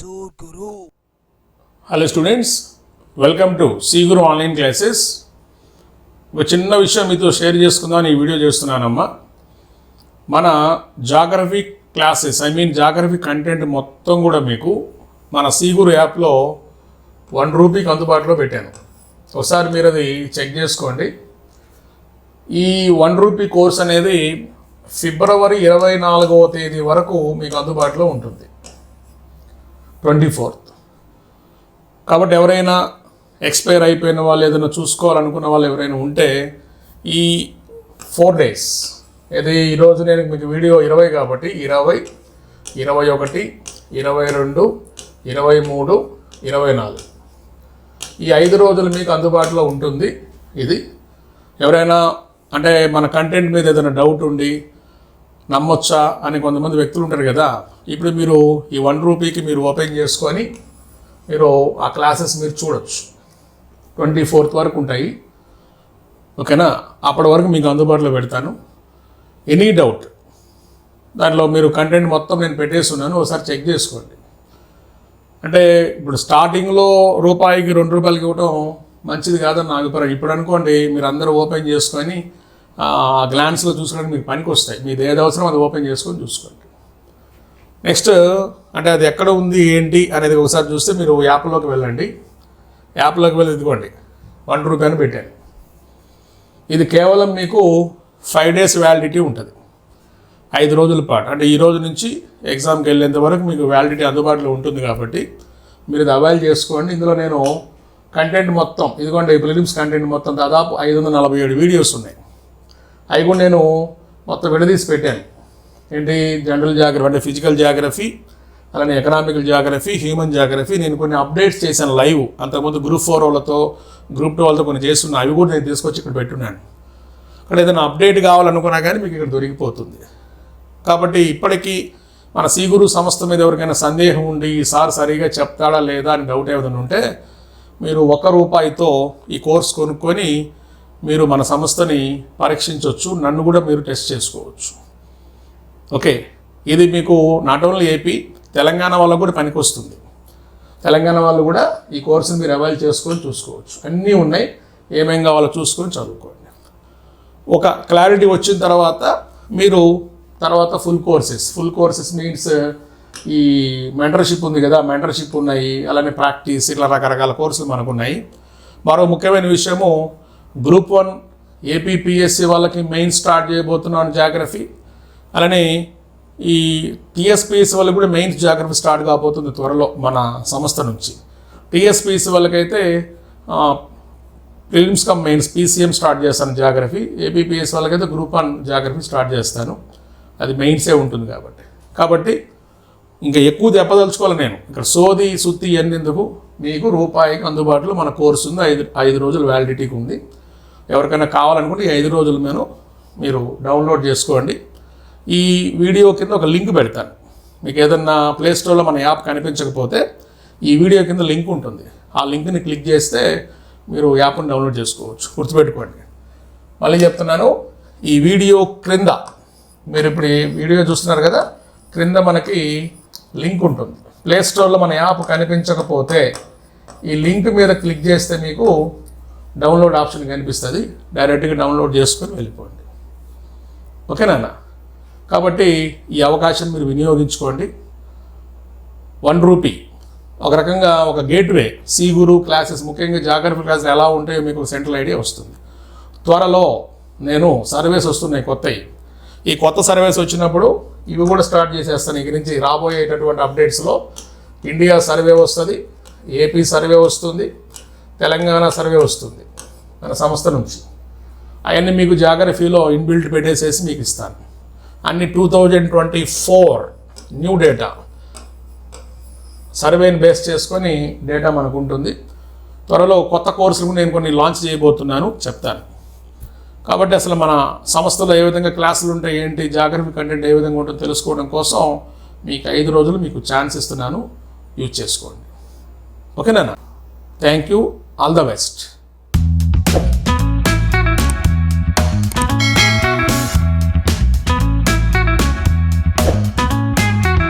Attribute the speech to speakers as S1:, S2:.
S1: Guru.
S2: Hello students welcome to C Guru online classes ఒక చిన్న విషయం మీతో షేర్ చేసుకుందామని ఈ వీడియో చేస్తున్నానమ్మా. మన geography classes I mean geography content మొత్తం కూడా మీకు మన సి గురు యాప్లో వన్ రూపీకి అందుబాటులో పెట్టాను. ఒకసారి మీరు అది చెక్ చేసుకోండి. ఈ వన్ రూపీ కోర్స్ అనేది ఫిబ్రవరి ఇరవై నాలుగవ తేదీ వరకు మీకు అందుబాటులో ఉంటుంది. ట్వంటీ ఫోర్త్ కాబట్టి ఎవరైనా ఎక్స్పైర్ అయిపోయిన వాళ్ళు ఏదైనా చూసుకోవాలనుకున్న వాళ్ళు ఎవరైనా ఉంటే ఈ ఫోర్ డేస్ ఇది ఈరోజు నేను మీకు వీడియో ఇరవై కాబట్టి ఇరవై ఇరవై ఒకటి ఇరవై రెండు ఇరవై మూడు ఇరవై నాలుగు. ఈ ఐదు రోజులు మీకు అందుబాటులో ఉంటుంది ఇది. ఎవరైనా అంటే మన కంటెంట్ మీద ఏదైనా డౌట్ ఉండి నమ్మొచ్చా అని కొంతమంది వ్యక్తులు ఉంటారు కదా ఇప్పుడు మీరు ఈ వన్ రూపీకి మీరు ఓపెన్ చేసుకొని మీరు ఆ క్లాసెస్ మీరు చూడొచ్చు. ట్వంటీ ఫోర్త్ వరకు ఉంటాయి. ఓకేనా? అప్పటి వరకు మీకు అందుబాటులో పెడతాను. Any doubt? దాంట్లో మీరు కంటెంట్ మొత్తం నేను పెట్టేస్తున్నాను. ఒకసారి చెక్ చేసుకోండి. అంటే ఇప్పుడు స్టార్టింగ్లో రూపాయికి రెండు రూపాయలకి ఇవ్వటం మంచిది కాదని నా అభిప్రాయం. ఇప్పుడు అనుకోండి మీరు అందరూ ఓపెన్ చేసుకొని ఆ గ్లాన్స్లో చూసుకోవడానికి మీకు పనికి వస్తాయి మీరు ఏది అవసరం అది ఓపెన్ చేసుకొని చూసుకోండి. నెక్స్ట్ అంటే అది ఎక్కడ ఉంది ఏంటి అనేది ఒకసారి చూస్తే మీరు యాప్లోకి వెళ్ళండి. యాప్లోకి వెళ్ళి ఇదిగోండి వన్ రూపీ అని పెట్టాను. ఇది కేవలం మీకు ఫైవ్ డేస్ వ్యాలిడిటీ ఉంటుంది. ఐదు రోజుల పాటు అంటే ఈ రోజు నుంచి ఎగ్జామ్కి వెళ్ళేంత వరకు మీకు వ్యాలిడిటీ అందుబాటులో ఉంటుంది కాబట్టి మీరు ఇది అవైల్ చేసుకోండి. ఇందులో నేను కంటెంట్ మొత్తం ఇదిగోండి ప్రిలిమ్స్ కంటెంట్ మొత్తం దాదాపు ఐదు వందల నలభై ఏడు వీడియోస్ ఉన్నాయి. అవి కూడా నేను మొత్తం విడదీసి పెట్టాను. ఏంటి జనరల్ జాగ్రఫీ అంటే ఫిజికల్ జాగ్రఫీ అలానే ఎకనామికల్ జాగ్రఫీ హ్యూమన్ జాగ్రఫీ నేను కొన్ని అప్డేట్స్ చేశాను లైవ్. అంతకుముందు గ్రూప్ ఫోర్ వాళ్ళతో గ్రూప్ టూ వాళ్ళతో కొన్ని చేస్తున్నా అవి కూడా నేను తీసుకొచ్చి ఇక్కడ పెట్టున్నాను. ఇక్కడ ఏదైనా అప్డేట్ కావాలనుకున్నా కానీ మీకు ఇక్కడ దొరికిపోతుంది. కాబట్టి ఇప్పటికీ మన సీగురు సంస్థ మీద ఎవరికైనా సందేహం ఉండి ఈ సార్ సరిగా చెప్తాడా లేదా అని డౌట్ ఏదైనా ఉంటే మీరు ఒక రూపాయితో ఈ కోర్స్ కొనుక్కొని మీరు మన సంస్థని పరీక్షించవచ్చు నన్ను కూడా మీరు టెస్ట్ చేసుకోవచ్చు. ఓకే. ఇది మీకు నాట్ ఓన్లీ ఏపీ తెలంగాణ వాళ్ళకు కూడా పనికొస్తుంది తెలంగాణ వాళ్ళు కూడా ఈ కోర్సుని మీరు అవైల్ చేసుకొని చూసుకోవచ్చు. అన్నీ ఉన్నాయి. ఏమేం కావాలో చూసుకొని చదువుకోండి. ఒక క్లారిటీ వచ్చిన తర్వాత మీరు తర్వాత full courses full courses means ఈ మెంటర్షిప్ ఉంది కదా మెంటర్షిప్ ఉన్నాయి. అలానే ప్రాక్టీస్ ఇట్లా రకరకాల కోర్సులు మనకు ఉన్నాయి మరో ముఖ్యమైన విషయము గ్రూప్ వన్ ఏపీపీఎస్సి వాళ్ళకి మెయిన్ స్టార్ట్ చేయబోతున్నాను జాగ్రఫీ. అలానే ఈ టీఎస్పీఎస్ వాళ్ళకి కూడా మెయిన్స్ జాగ్రఫీ స్టార్ట్ కాబోతుంది త్వరలో మన సంస్థ నుంచి. టీఎస్పీఎస్ వాళ్ళకైతే prelims cum mains PCM start చేస్తాను జాగ్రఫీ. ఏపీపీఎస్ వాళ్ళకైతే గ్రూప్ వన్ జాగ్రఫీ స్టార్ట్ చేస్తాను. అది మెయిన్సే ఉంటుంది కాబట్టి. కాబట్టి ఇంకా ఎక్కువ దెబ్బదలుచుకోవాలి నేను. ఇక్కడ సోది సుత్తి ఎందుకు? మీకు రూపాయికి అందుబాటులో మన కోర్సు ఉంది. ఐదు ఐదు రోజులు వ్యాలిడిటీకి ఉంది ఎవరికైనా కావాలనుకుంటే ఈ ఐదు రోజులు నేను మీరు డౌన్లోడ్ చేసుకోండి. ఈ వీడియో కింద ఒక లింక్ పెడతాను. మీకు ఏదన్నా ప్లేస్టోర్లో మన యాప్ కనిపించకపోతే ఈ వీడియో కింద లింక్ ఉంటుంది. ఆ లింక్ని క్లిక్ చేస్తే మీరు యాప్ని డౌన్లోడ్ చేసుకోవచ్చు. గుర్తుపెట్టుకోండి. మళ్ళీ చెప్తున్నాను ఈ వీడియో క్రింద మీరు ఇప్పుడు ఈ వీడియో చూస్తున్నారు కదా క్రింద మనకి లింక్ ఉంటుంది. ప్లేస్టోర్లో మన యాప్ కనిపించకపోతే ఈ లింక్ మీద క్లిక్ చేస్తే మీకు డౌన్లోడ్ ఆప్షన్ కనిపిస్తుంది. డైరెక్ట్గా డౌన్లోడ్ చేసుకొని వెళ్ళిపోండి. ఓకేనా కాబట్టి ఈ అవకాశం మీరు వినియోగించుకోండి. One rupee. ఒక రకంగా ఒక గేట్వే సి గురు క్లాసెస్ ముఖ్యంగా జాగ్రఫీ క్లాసెస్ ఎలా ఉంటాయో మీకు సెంట్రల్ ఐడియా వస్తుంది. త్వరలో నేను సర్వేస్ వస్తున్నాయి కొత్తవి ఈ కొత్త సర్వేస్ వచ్చినప్పుడు ఇవి కూడా స్టార్ట్ చేసేస్తాను. ఇక నుంచి రాబోయేటటువంటి అప్డేట్స్లో ఇండియా సర్వే వస్తుంది ఏపీ సర్వే వస్తుంది తెలంగాణ సర్వే వస్తుంది మన సంస్థ నుంచి. అవన్నీ మీకు జాగ్రఫీలో ఇన్బిల్ట్ పెట్టేసేసి మీకు ఇస్తాను. అన్ని two thousand twenty four new data సర్వేని బేస్ చేసుకొని డేటా మనకు ఉంటుంది త్వరలో కొత్త కోర్సులు నేను కొన్ని లాంచ్ చేయబోతున్నాను చెప్తాను. కాబట్టి అసలు మన సంస్థలో ఏ విధంగా క్లాసులు ఉంటాయి ఏంటి జాగ్రఫీ కంటెంట్ ఏ విధంగా ఉంటుందో తెలుసుకోవడం కోసం మీకు ఐదు రోజులు మీకు ఛాన్స్ ఇస్తున్నాను. యూజ్ చేసుకోండి. ఓకేనా thank you all the best